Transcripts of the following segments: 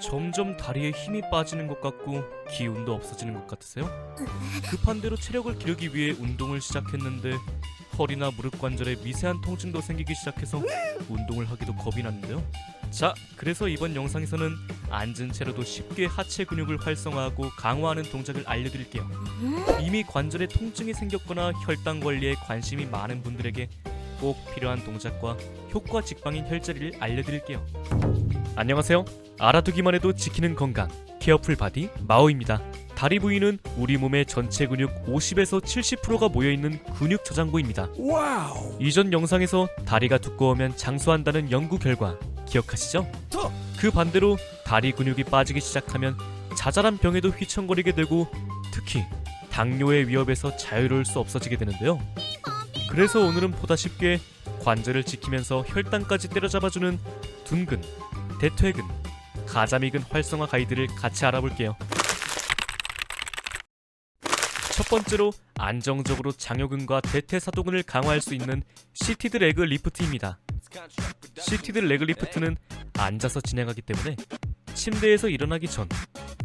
점점 다리에 힘이 빠지는 것 같고 기운도 없어지는 것 같으세요? 급한 대로 체력을 기르기 위해 운동을 시작했는데 허리나 무릎 관절에 미세한 통증도 생기기 시작해서 운동을 하기도 겁이 났는데요. 자, 그래서 이번 영상에서는 앉은 채로도 쉽게 하체 근육을 활성화하고 강화하는 동작을 알려드릴게요. 이미 관절에 통증이 생겼거나 혈당 관리에 관심이 많은 분들에게 꼭 필요한 동작과 효과 직방인 혈자리를 알려드릴게요. 안녕하세요. 알아두기만 해도 지키는 건강 케어풀 바디 마오입니다. 다리 부위는 우리 몸의 전체 근육 50에서 70%가 모여 있는 근육 저장고입니다. 이전 영상에서 다리가 두꺼우면 장수한다는 연구 결과 기억하시죠? 그 반대로 다리 근육이 빠지기 시작하면 자잘한 병에도 휘청거리게 되고 특히 당뇨의 위협에서 자유로울 수 없어지게 되는데요. 그래서 오늘은 보다 쉽게 관절을 지키면서 혈당까지 때려잡아주는 둔근, 대퇴근, 가자미근 활성화 가이드를 같이 알아볼게요. 첫 번째로 안정적으로 장요근과 대퇴사도근을 강화할 수 있는 시티드 레그 리프트입니다. 시티드 레그 리프트는 앉아서 진행하기 때문에 침대에서 일어나기 전,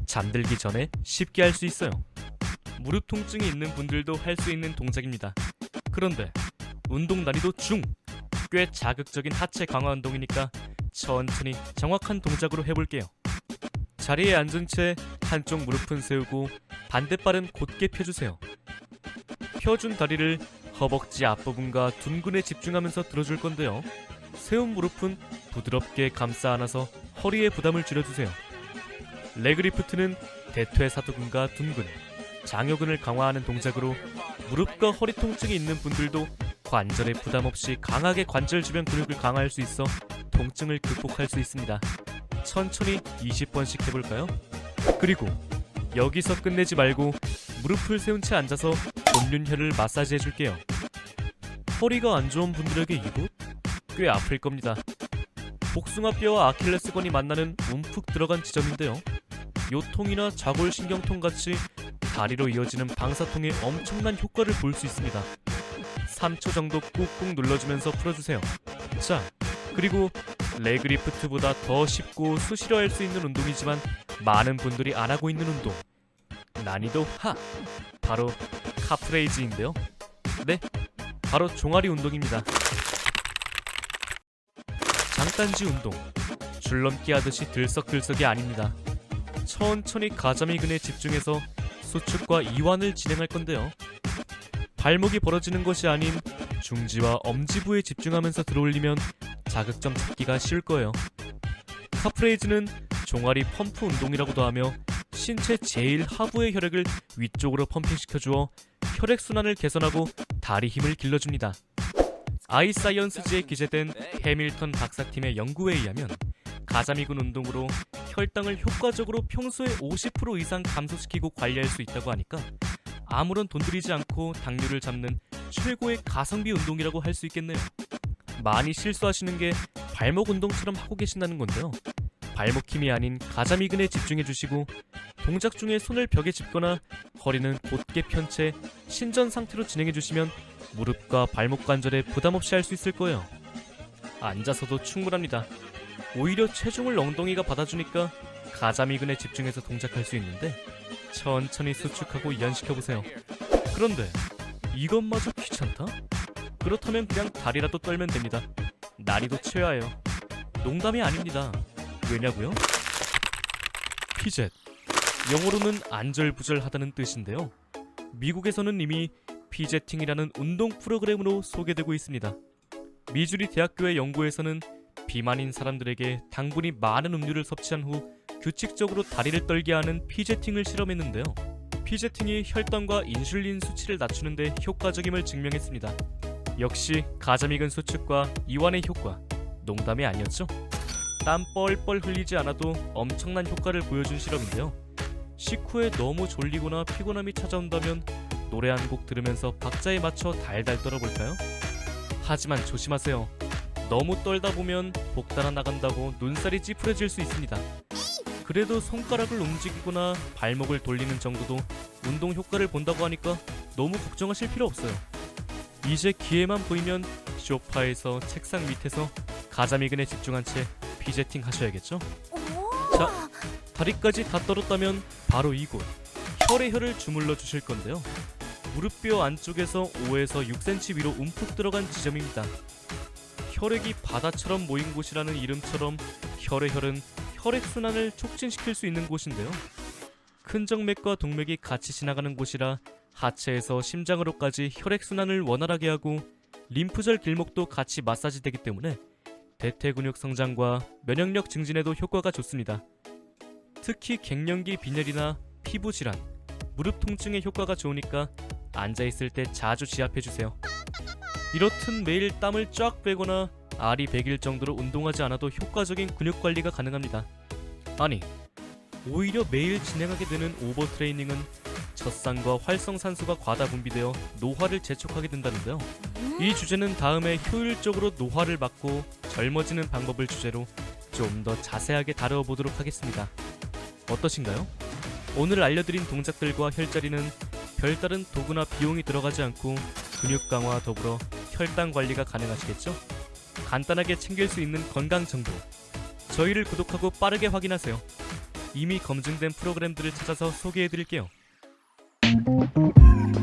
잠들기 전에 쉽게 할 수 있어요. 무릎 통증이 있는 분들도 할 수 있는 동작입니다. 그런데 운동 난이도 중, 꽤 자극적인 하체 강화 운동이니까 천천히 정확한 동작으로 해볼게요. 자리에 앉은 채 한쪽 무릎은 세우고 반대발은 곧게 펴주세요. 펴준 다리를 허벅지 앞부분과 둔근에 집중하면서 들어줄 건데요. 세운 무릎은 부드럽게 감싸 안아서 허리에 부담을 줄여주세요. 레그리프트는 대퇴사두근과 둔근, 장요근을 강화하는 동작으로 무릎과 허리 통증이 있는 분들도 관절에 부담 없이 강하게 관절 주변 근육을 강화할 수 있어 통증을 극복할 수 있습니다. 천천히 20번씩 해볼까요? 그리고 여기서 끝내지 말고 무릎을 세운 채 앉아서 본륜혈을 마사지 해줄게요. 허리가 안 좋은 분들에게 이곳 꽤 아플 겁니다. 복숭아뼈와 아킬레스건이 만나는 움푹 들어간 지점인데요. 요통이나 좌골신경통 같이 다리로 이어지는 방사통에 엄청난 효과를 볼 수 있습니다. 3초 정도 꾹꾹 눌러주면서 풀어주세요. 자, 그리고 레그리프트보다 더 쉽고 수시로 할 수 있는 운동이지만 많은 분들이 안 하고 있는 운동. 난이도 하! 바로 카프레이즈인데요. 네, 바로 종아리 운동입니다. 장단지 운동. 줄넘기 하듯이 들썩들썩이 아닙니다. 천천히 가자미 근에 집중해서 수축과 이완을 진행할 건데요. 발목이 벌어지는 것이 아닌 중지와 엄지부에 집중하면서 들어올리면 자극점 찾기가 쉬울 거예요. 카프레이즈는 종아리 펌프 운동이라고도 하며 신체 제일 하부의 혈액을 위쪽으로 펌핑시켜 주어 혈액 순환을 개선하고 다리 힘을 길러줍니다. 아이사이언스지에 기재된 해밀턴 박사팀의 연구에 의하면 가자미근 운동으로 혈당을 효과적으로 평소의 50% 이상 감소시키고 관리할 수 있다고 하니까 아무런 돈 들이지 않고 당뇨를 잡는 최고의 가성비 운동이라고 할 수 있겠네요. 많이 실수하시는 게 발목 운동처럼 하고 계신다는 건데요. 발목 힘이 아닌 가자미근에 집중해 주시고 동작 중에 손을 벽에 짚거나 허리는 곧게 편 채 신전 상태로 진행해 주시면 무릎과 발목 관절에 부담 없이 할 수 있을 거예요. 앉아서도 충분합니다. 오히려 체중을 엉덩이가 받아주니까 가자미근에 집중해서 동작할 수 있는데 천천히 수축하고 이완시켜 보세요. 그런데 이것마저 귀찮다? 그렇다면 그냥 다리라도 떨면 됩니다. 난이도 최하예요. 농담이 아닙니다. 왜냐고요? 피젯 영어로는 안절부절하다는 뜻인데요. 미국에서는 이미 피제팅이라는 운동 프로그램으로 소개되고 있습니다. 미주리 대학교의 연구에서는 비만인 사람들에게 당분이 많은 음료를 섭취한 후 규칙적으로 다리를 떨게 하는 피제팅을 실험했는데요. 피제팅이 혈당과 인슐린 수치를 낮추는데 효과적임을 증명했습니다. 역시 가자미근 수축과 이완의 효과 농담이 아니었죠? 땀 뻘뻘 흘리지 않아도 엄청난 효과를 보여준 실험인데요. 식후에 너무 졸리거나 피곤함이 찾아온다면 노래 한 곡 들으면서 박자에 맞춰 달달 떨어볼까요? 하지만 조심하세요. 너무 떨다 보면 복달아 나간다고 눈살이 찌푸려질 수 있습니다. 그래도 손가락을 움직이거나 발목을 돌리는 정도도 운동 효과를 본다고 하니까 너무 걱정하실 필요 없어요. 이제 기회만 보이면 쇼파에서 책상 밑에서 가자미근에 집중한 채 피제팅 하셔야겠죠? 자, 다리까지 다 떨었다면 바로 이곳 혈의 혈을 주물러 주실 건데요. 무릎뼈 안쪽에서 5에서 6cm 위로 움푹 들어간 지점입니다. 혈액이 바다처럼 모인 곳이라는 이름처럼 혈의 혈은 혈액 순환을 촉진시킬 수 있는 곳인데요. 큰 정맥과 동맥이 같이 지나가는 곳이라 하체에서 심장으로까지 혈액 순환을 원활하게 하고 림프절 길목도 같이 마사지되기 때문에 대퇴 근육 성장과 면역력 증진에도 효과가 좋습니다. 특히 갱년기 빈혈이나 피부 질환, 무릎 통증에 효과가 좋으니까 앉아 있을 때 자주 지압해 주세요. 이렇듯 매일 땀을 쫙 빼거나 알이 배길 정도로 운동하지 않아도 효과적인 근육 관리가 가능합니다. 아니, 오히려 매일 진행하게 되는 오버 트레이닝은 젖산과 활성산소가 과다 분비되어 노화를 재촉하게 된다는데요. 이 주제는 다음에 효율적으로 노화를 막고 젊어지는 방법을 주제로 좀 더 자세하게 다뤄 보도록 하겠습니다. 어떠신가요? 오늘 알려드린 동작들과 혈자리는 별다른 도구나 비용이 들어가지 않고 근육 강화 더불어 혈당 관리가 가능하시겠죠? 간단하게 챙길 수 있는 건강 정보. 저희를 구독하고 빠르게 확인하세요. 이미 검증된 프로그램들을 찾아서 소개해드릴게요. Música